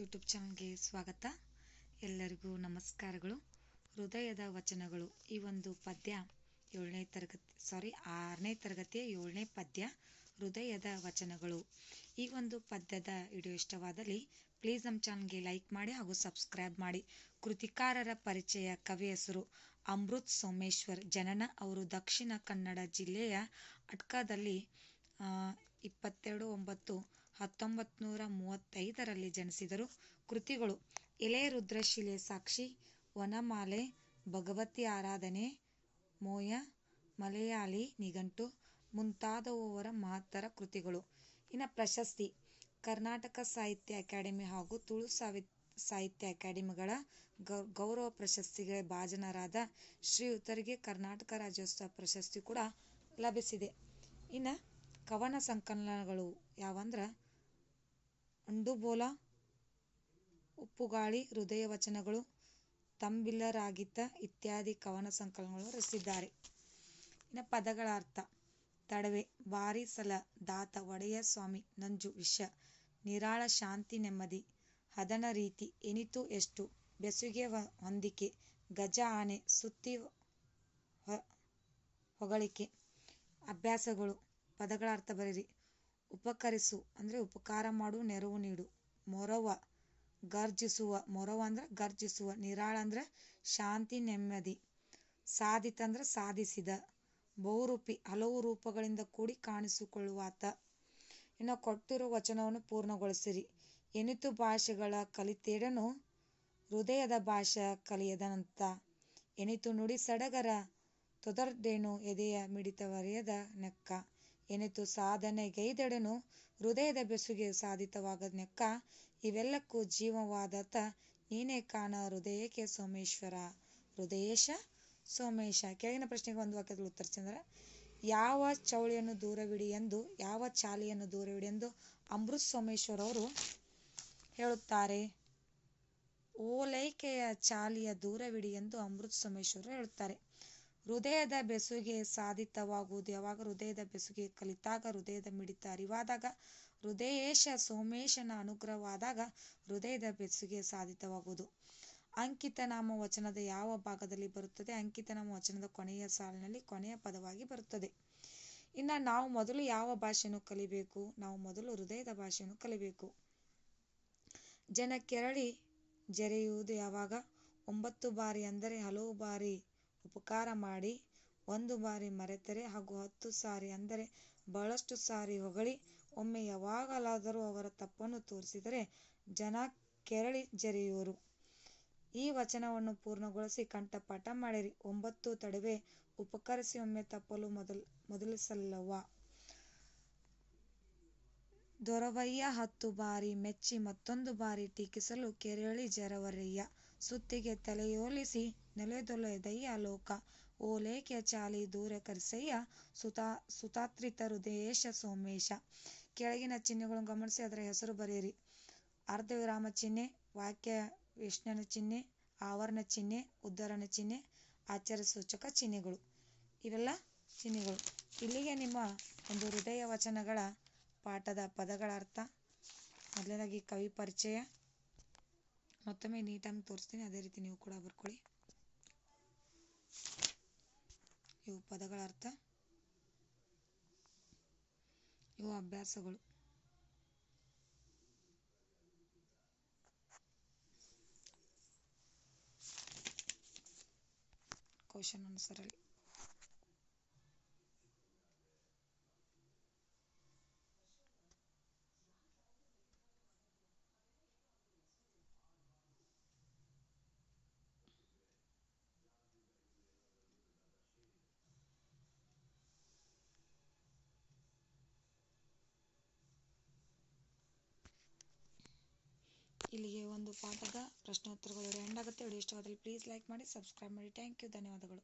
YouTube ಚಾನಲ್ಗೆ ಸ್ವಾಗತ. ಎಲ್ಲರಿಗೂ ನಮಸ್ಕಾರಗಳು. ಹೃದಯದ ವಚನಗಳು. ಈ ಒಂದು ಪದ್ಯ ಏಳನೇ ತರಗತಿ ಸಾರಿ ಆರನೇ ತರಗತಿಯ ಏಳನೇ ಪದ್ಯ ಹೃದಯದ ವಚನಗಳು. ಈ ಒಂದು ಪದ್ಯದ ವಿಡಿಯೋ ಇಷ್ಟವಾದಲ್ಲಿ ಪ್ಲೀಸ್ ನಮ್ಮ ಚಾನಲ್ಗೆ ಲೈಕ್ ಮಾಡಿ ಹಾಗೂ ಸಬ್ಸ್ಕ್ರೈಬ್ ಮಾಡಿ. ಕೃತಿಕಾರರ ಪರಿಚಯ ಕವಿ ಹೆಸರು ಅಮೃತ್ ಸೋಮೇಶ್ವರ್ ಜನನ ಅವರು ದಕ್ಷಿಣ ಕನ್ನಡ ಜಿಲ್ಲೆಯ ಅಟ್ಕಾದಲ್ಲಿ ಇಪ್ಪತ್ತೆರಡು ಒಂಬತ್ತು ಹತ್ತೊಂಬತ್ತು ನೂರ ಮೂವತ್ತೈದರಲ್ಲಿ ಜನಿಸಿದರು. ಕೃತಿಗಳು ಎಲೆ ರುದ್ರಶಿಲೆ ಸಾಕ್ಷಿ, ವನಮಾಲೆ, ಭಗವತಿ ಆರಾಧನೆ, ಮೋಯ, ಮಲಯಾಳಿ, ನಿಘಂಟು ಮುಂತಾದವುವರ ಮಹತ್ತರ ಕೃತಿಗಳು. ಇನ್ನು ಪ್ರಶಸ್ತಿ, ಕರ್ನಾಟಕ ಸಾಹಿತ್ಯ ಅಕಾಡೆಮಿ ಹಾಗೂ ತುಳು ಸಾವಿ, ಸಾಹಿತ್ಯ ಅಕಾಡೆಮಿಗಳ ಗೌರವ ಪ್ರಶಸ್ತಿಗೆ ಭಾಜನರಾದ ಶ್ರೀಯುತರಿಗೆ ಕರ್ನಾಟಕ ರಾಜ್ಯೋತ್ಸವ ಪ್ರಶಸ್ತಿ ಕೂಡ ಲಭಿಸಿದೆ. ಇನ್ನು ಕವನ ಸಂಕಲನಗಳು ಯಾವಂದ್ರೆ ಅಂಡುಬೋಲ ಉಪ್ಪುಗಾಳಿ, ಹೃದಯ ವಚನಗಳು, ತಂಬಿಲ್ಲರಾಗಿದ್ದ ಇತ್ಯಾದಿ ಕವನ ಸಂಕಲನಗಳು ರಚಿಸಿದ್ದಾರೆ. ಇನ್ನು ಪದಗಳ ಅರ್ಥ ತಡವೆ ಬಾರಿ ಸಲ, ದಾತ, ಒಡೆಯ ಸ್ವಾಮಿ, ನಂಜು, ವಿಷ, ನಿರಾಳ, ಶಾಂತಿ, ನೆಮ್ಮದಿ, ಹದನ ರೀತಿ, ಎನಿತು, ಎಷ್ಟು, ಬೆಸುಗೆ ಹೊಂದಿಕೆ, ಗಜ, ಆನೆ, ಸುತ್ತಿ ಹೊಗಳಿಕೆ, ಅಭ್ಯಾಸಗಳು ಪದಗಳ ಅರ್ಥ ಬರೀರಿ ಉಪಕರಿಸು. ಅಂದರೆ ಉಪಕಾರ ಮಾಡು, ನೆರವು ನೀಡು. ಮೊರವ ಗರ್ಜಿಸುವ ಮೊರವ ಅಂದರೆ ಗರ್ಜಿಸುವ ನಿರಾಳ ಅಂದರೆ ಶಾಂತಿ, ನೆಮ್ಮದಿ. ಸಾಧಿತ ಅಂದರೆ ಸಾಧಿಸಿದ. ಬಹುರೂಪಿ, ಹಲವು ರೂಪಗಳಿಂದ ಕೂಡಿ ಕಾಣಿಸಿಕೊಳ್ಳುವಾತ. ಇನ್ನು ಕೊಟ್ಟಿರುವ ವಚನವನ್ನು ಪೂರ್ಣಗೊಳಿಸಿರಿ. ಎನಿತು ಭಾಷೆಗಳ ಕಲಿತೇಡನು, ಹೃದಯದ ಭಾಷೆ ಕಲಿಯದನಂತ. ಎನಿತು ನುಡಿ ಸಡಗರ ತೊದರ್ದೇನು, ಎದೆಯ ಮಿಡಿತವರಿಯದ ನೆಕ್ಕ. ಎನಿತು ಸಾಧನೆಗೈದೆಡನು ಹೃದಯದ ಬೆಸುಗೆ ಸಾಧಿತವಾಗದ್ನೆಕ್ಕ ಇವೆಲ್ಲಕ್ಕೂ ಜೀವವಾದತ ನೀನೇ ಕಾಣ ಹೃದಯಕ್ಕೆ ಸೋಮೇಶ್ವರ. ಹೃದಯೇಶ ಸೋಮೇಶ. ಕೆಳಗಿನ ಪ್ರಶ್ನೆಗೆ ಒಂದು ವಾಕ್ಯದಲ್ಲಿ ಉತ್ತರಿಸಿದರೆ ಯಾವ ಚೌಳಿಯನ್ನು ದೂರವಿಡಿ ಎಂದು, ಯಾವ ಚಾಲಿಯನ್ನು ದೂರವಿಡಿ ಎಂದು ಅಮೃತ್ ಸೋಮೇಶ್ವರ ಅವರು ಹೇಳುತ್ತಾರೆ. ಓಲೈಕೆಯ ಚಾಲಿಯ ದೂರವಿಡಿ ಎಂದು ಅಮೃತ್ ಸೋಮೇಶ್ವರ ಹೇಳುತ್ತಾರೆ. ಹೃದಯದ ಬೆಸುಗೆ ಸಾಧಿತವಾಗುವುದು. ಯಾವಾಗ ಹೃದಯದ ಬೆಸುಗೆ ಕಲಿತಾಗ ಹೃದಯದ ಮಿಡಿತ ಅರಿವಾದಾಗ, ಹೃದಯೇಶ ಸೋಮೇಶನ ಅನುಗ್ರಹವಾದಾಗ ಹೃದಯದ ಬೆಸುಗೆ ಸಾಧಿತವಾಗುವುದು. ಅಂಕಿತ ನಾಮ ವಚನದ ಯಾವ ಭಾಗದಲ್ಲಿ ಬರುತ್ತದೆ? ಅಂಕಿತ ನಾಮ ವಚನದ ಕೊನೆಯ ಸಾಲಿನಲ್ಲಿ ಕೊನೆಯ ಪದವಾಗಿ ಬರುತ್ತದೆ. ಇನ್ನು ನಾವು ಮೊದಲು ಯಾವ ಭಾಷೆಯನ್ನು ಕಲಿಬೇಕು? ನಾವು ಮೊದಲು ಹೃದಯದ ಭಾಷೆಯನ್ನು ಕಲಿಬೇಕು. ಜನ ಕೆರಳಿ ಜರೆಯುವುದು ಯಾವಾಗ? ಒಂಬತ್ತು ಬಾರಿ ಅಂದರೆ ಹಲವು ಬಾರಿ ಉಪಕಾರ ಮಾಡಿ ಒಂದು ಬಾರಿ ಮರೆತರೆ ಹಾಗೂ ಹತ್ತು ಸಾರಿ ಅಂದರೆ ಬಹಳಷ್ಟು ಸಾರಿ ಹೊಗಳಿ, ಒಮ್ಮೆ ಯಾವಾಗಲಾದರೂ ಅವರ ತಪ್ಪನ್ನು ತೋರಿಸಿದರೆ ಜನ ಕೆರಳಿ ಜರಿಯುವರು. ಈ ವಚನವನ್ನು ಪೂರ್ಣಗೊಳಿಸಿ ಕಂಠಪಾಠ ಮಾಡಿರಿ. ಒಂಬತ್ತು ತಡವೆ ಉಪಕರಿಸಿ, ಒಮ್ಮೆ ತಪ್ಪಲು ಮೊದಲ್ ಮೊದಲಿಸಲ್ಲವ ದೊರವಯ್ಯ ಹತ್ತು ಬಾರಿ ಮೆಚ್ಚಿ ಮತ್ತೊಂದು ಬಾರಿ ಟೀಕಿಸಲು ಕೆರಳಿ ಜರವರಯ್ಯ. ಸುತ್ತಿಗೆ ತಲೆಯೋಲಿಸಿ ನೆಲೆದೊಲೆದಯ್ಯ ಲೋಕ ಓಲೇಕೆ ಚಾಲಿ ದೂರ ಕರ್ಸಯ್ಯ ಸುತಾ ಸುತಾತ್ರಿತ ಹೃದಯೇಶ ಸೋಮೇಶ. ಕೆಳಗಿನ ಚಿಹ್ನೆಗಳನ್ನು ಗಮನಿಸಿ, ಅದರ ಹೆಸರು ಬರೆಯಿರಿ. ಅರ್ಧ ವಿರಾಮ ಚಿಹ್ನೆ, ವಾಕ್ಯ ವಿಷ್ಣನ ಚಿಹ್ನೆ, ಆವರಣ ಚಿಹ್ನೆ, ಉದ್ಧರಣ ಚಿಹ್ನೆ, ಆಚಾರ್ಯ ಸೂಚಕ ಚಿಹ್ನೆಗಳು. ಇವೆಲ್ಲ ಚಿಹ್ನೆಗಳು. ಇಲ್ಲಿಗೆ ನಿಮ್ಮ ಒಂದು ಹೃದಯ ವಚನಗಳ ಪಾಠದ ಪದಗಳ ಅರ್ಥ. ಮೊದಲನೇದಾಗಿ ಕವಿ ಪರಿಚಯ. ಮತ್ತೊಮ್ಮೆ ನೀಟಾಗಿ ತೋರಿಸ್ತೀನಿ. ಅದೇ ರೀತಿ ನೀವು ಕೂಡ ಬರ್ಕೊಳ್ಳಿ. ಇವು ಪದಗಳ ಅರ್ಥ. ಇವು ಅಭ್ಯಾಸಗಳು. ಕ್ವಶನ್ ಅನುಸರಲಿ ಇಲ್ಲಿಗೆ ಒಂದು ಪಾಠದ ಪ್ರಶ್ನೋತ್ತರಗಳು ಎಂಡ್ ಆಗುತ್ತೆ. ವಿಡಿಯೋ ಇಷ್ಟವಾದಲ್ಲಿ ಪ್ಲೀಸ್ ಲೈಕ್ ಮಾಡಿ ಸಬ್ಸ್ಕ್ರೈಬ್ ಮಾಡಿ. ಥ್ಯಾಂಕ್ ಯು ಧನ್ಯವಾದಗಳು.